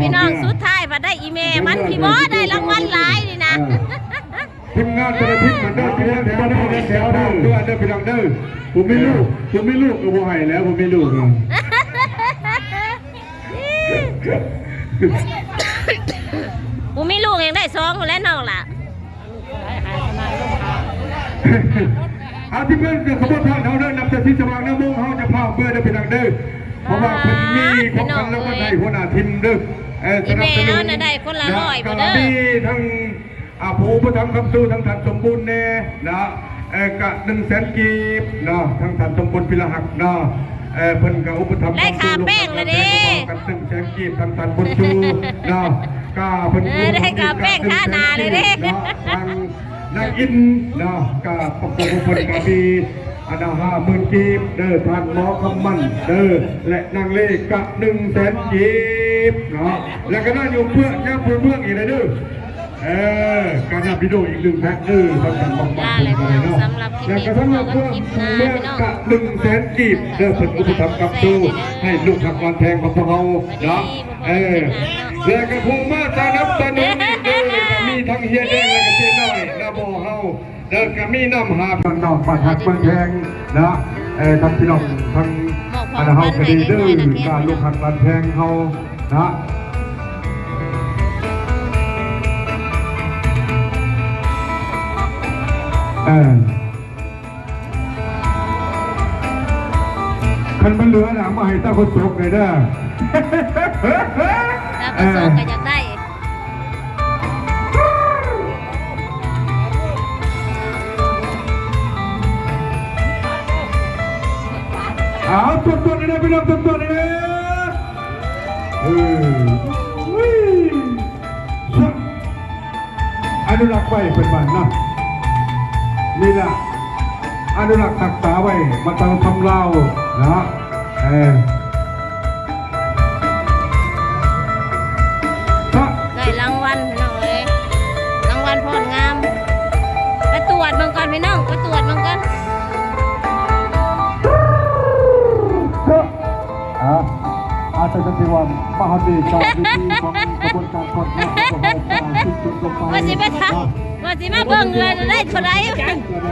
พี่น้องสุดท้ายมาได้อีเมลมันพี่บอได้รางวัลหลายนี่นะทีมงานจะได้พิมพ์เหมือนเดิมพี่น้องแถวเดิมแถวเดิมด้วยเดิมพี่น้องเดิมผมไม่ลูกผมไม่ลูกก็บ่ให้แล้วผมไม่ลูกกูมีลูกยังได้สองแล้วน้องล่ะอาที่เพื่อนเกิดขบวนทางเท่าเดินนำแต่ที่สว่างน้ำมุ่งเขาจะพาเพื่อได้พี่น้องเดิม เพราะว่าเพิ่นมีของกันแล้วก็ได้หัวหน้าทีมเด้อเออสนับสนุนได้คนละร้อยบ่เด้อมีทั้งอาผู้ผู้ทำคำสู้ทั้งท่านสมบูรณ์แน่นะเออกะหนึ่งแสนกีบนะทั้งท่านสมบูรณ์พิรหักนะเออเพิ่นก็อุปถัมภ์ได้ค่าแป้งแล้วเด้กันหนึ่งแสนกีบทั้งท่านบุญชูนะก็เพิ่นได้ค่าแป้งค่านาเลยเด้เนางนางอินนะก็ประกอบเพิ่นก็มี อันดับห้าหมื่นกีบเด้อทานหมอคำมันเด้อและนางเลขกะหนึ่งแสนกีบเนาะแล้วก็น่าอยู่เพื่อย่าเพื่อเมื่องอีกนะเด้อเออการนำวิดีโออีกหนึ่งแพ็คเออทำกันบังบังลาเลยพี่น้องสำหรับคลิปนี้แล้วก็ทั้งหมดเพื่อคลิปหน้าเมื่อนกะหนึ่งแสนกีบเด้อเพิ่นอุปถัมภ์กับตูให้ลูกทำการแทงของพวกเราเนาะเออแล้วก็ผู้มาสนับสนุนเด้อมีทั้งเฮียแดงและก็เจ๊น้อยนาโบ เฮาเด้อก็มีน้ำหาพันนอกปัดหักเมืองแทงนะเออทั้งพี่น้องทั้งอันเฮาก็ดีเด้อการลูกหักการแทงเฮานะเออคันมันเหลือหนังมาให้ตาคนตกเลยเด้อแล้วก็สองก็อยากได้ ตัวตัวนี่นะพี่น้องตัวตัวนี่นะเออวิ่งชักอนุรักษ์ไว้เป็นบ้านนะนี่แหละอนุรักษ์รักษาไว้มาตั้งทำเล่านะเออ อาจจะเป็นวันมหาดีการวิธีของกระบวนการทอดทอดของการที่จุดลงไปว่าสิไปทำว่าสิมาเบิ่งเลยจะได้เท่าไหร่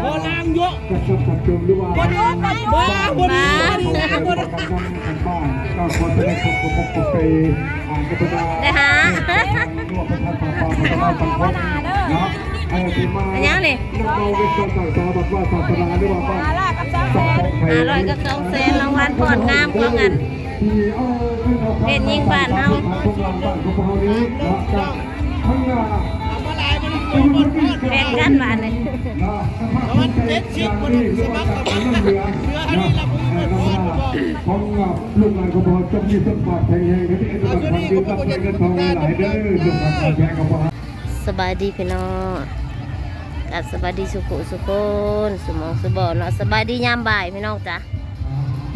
โบราณเยอะกระชับกระจุมหรือว่าบ้าบ้าบ้าบ้าการบ้านการบ้านก็ควรจะได้พบกับพบไปอ่านกระดาษได้หารวมประธานปาปาพัฒนาสังคมนะไอ้ที่มาอันยังนี่นักเราเป็นคนต่างชาติบอกว่าศาสนาหรือว่าบ้าน ห้าร้อยกับสองแสนรางวัลพรงามของอันเป็นยิ่งบ้านเฮาแบ่งกันบ้านเลยมันเจ็ดสิบคนสมัครสมัครเรืออันนี้เราเป็นคนบอกของลูกหลานก็บอกจงมีสมบัติแห่งแห่งที่เอ็นบัตรทางยืนตั้งใจเงินทองหลายเด้อลูกหลานแห่งก็บสบายดีพี่น้อง กับสบายดีสุขุสุคนสมองสุบอเนาะสบายดียามบ่ายพี่น้องจ้ะ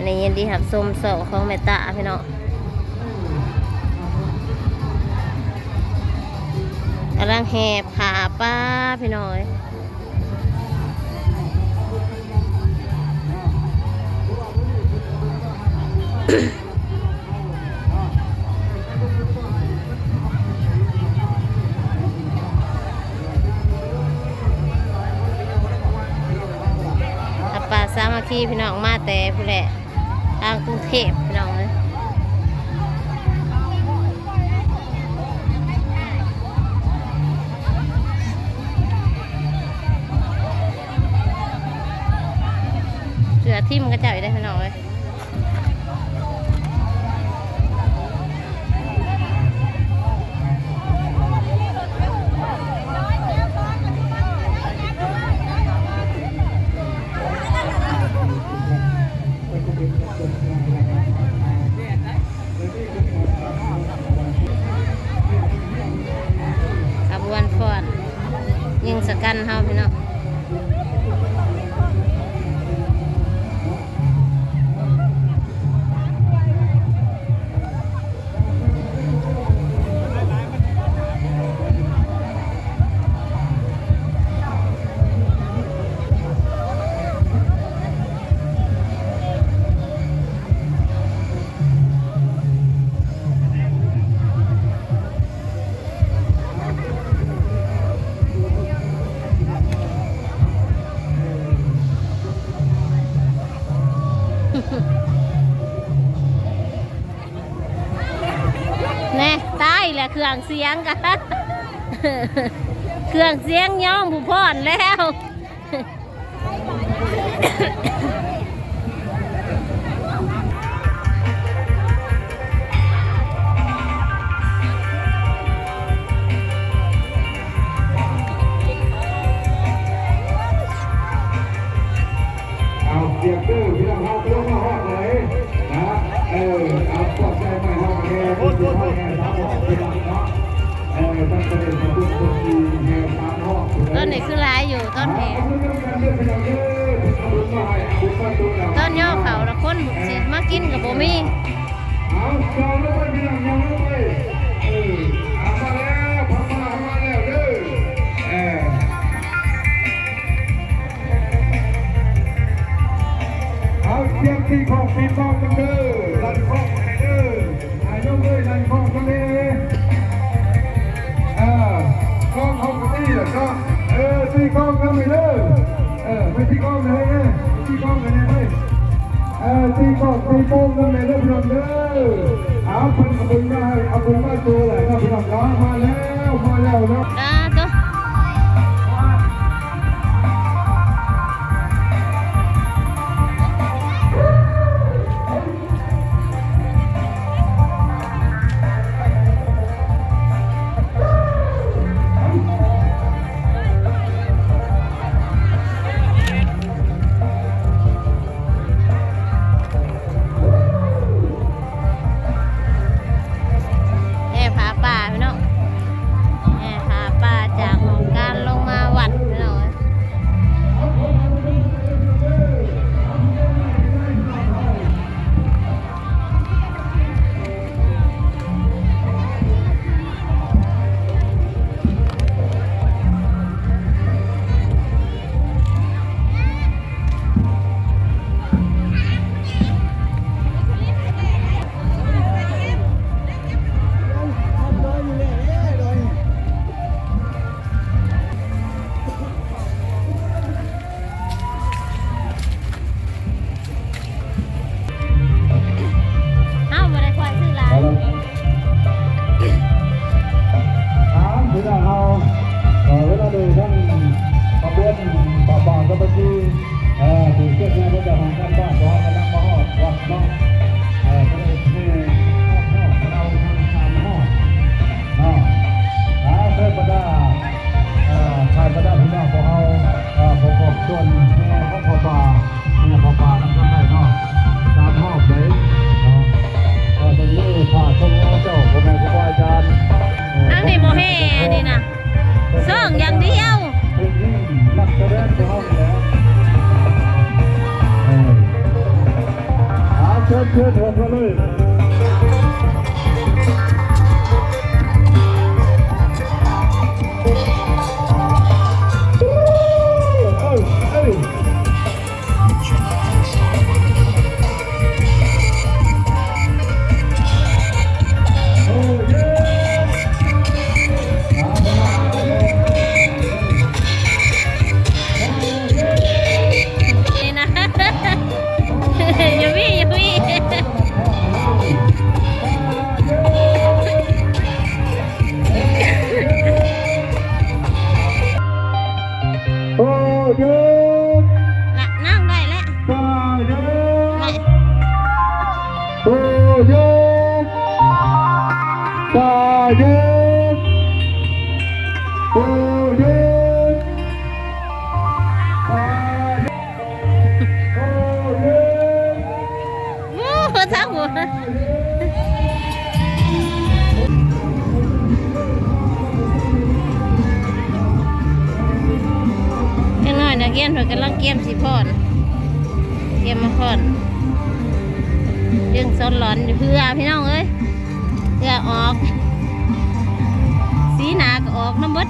ในเย็นดีหับสมสองของแม่ตาพี่น้องกำลังแห่ผ่าป้าพี่น้อยถ้ ที่พี่น้องมาแต่ผู้แหละทางกรุงเทพพี่น้องเลยเสือทิ่มกระเจ้าอยู่ได้พี่น้องเลย งสกันเฮาพี่น้อง รื่องเสียงกันเครื่องเสียงย่อมผู้พ่อนแล้ว ต้นนี่คือรายอยู่ต้นแผลต้นย่อเขาละคนสิมากินกับโบมี่เอาเสียงที่ของพี่น้องกัด้อ ตีโป้ตีโป้งนั่นเลยนะพี่น้องเด้อเอาเป็นขบุญให้อาบุญมาตัวเลยนะพี่น้องมาแล้วมาแล้วนะ ขบวนป่าป่าก็ะปจีเออถือเสื้อแม่พระเจ้า เจ้าหัวยังน้อยนะเรียนเพิ่นกำลังเกี้ยมสีพอนเกี้ยมมาพอนเรื่องซ้อนร้อนเพื่อพี่น้องเอ้ยเพื่อออก สีหนาก็ออกน้ำมัน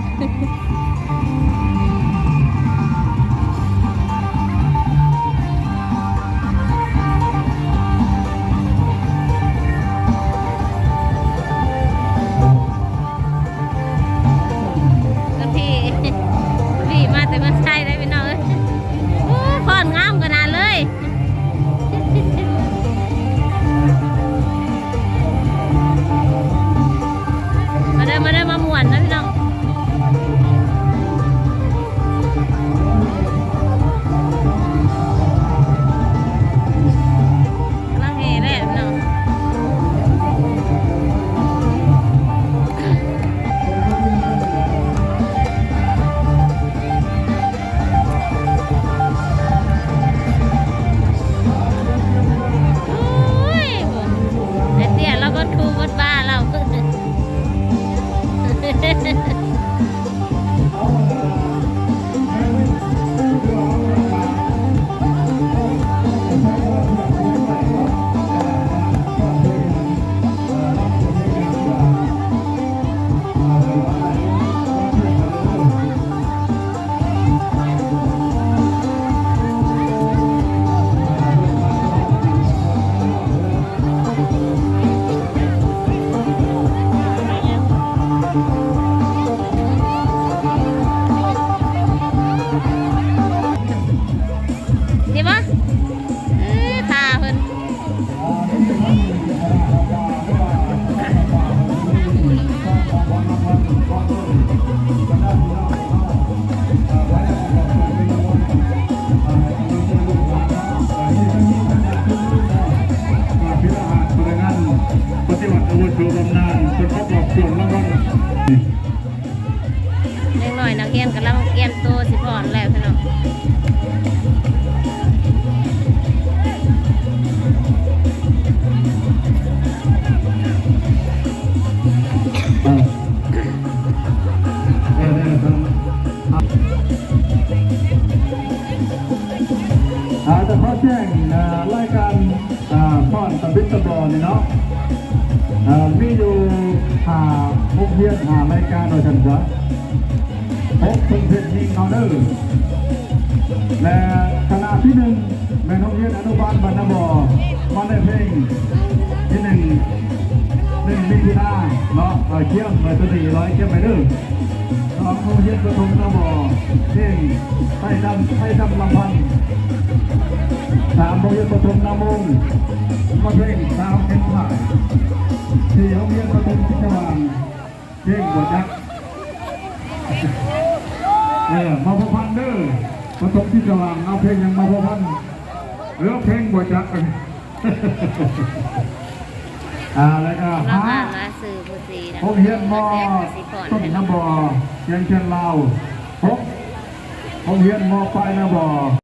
ารายการโดยกันจ้ะหกเพิ่งเพชรยิงเอาเด้อและคณะที่หนึ่งแม่น้องเรียนอนุบาลบรรณบอมาได้เพลงที่หนึ่งหนึ่งมิถุนาเนาะเอ่อเขี้ยมเบอร์สี่ร้อยเขี้ยมไปเด้อสองโรงเรียนประถมระบอเพลงไทยดำไทยดำลำพันธ์สามโรงเรียนประถมนามงมาเพลงสาวเข็นผ่ายสี่โรงเรียนประถมพิจารณเพลงบทยักษ์เออมาพบพันเด้อ ประถมพิจารณเอาเพลงยังมาพบพันเรือเพลงบทยักษ์อ่าแล้วก็กำลังหาอ่านรายสื่อผู้สีนะโรงเรียนมอแรกก็สิพอนต้นให้น้องน้ำบ่อเชียงเชียงลาวหกโรงเรียนมอปลายน้ำบ่อ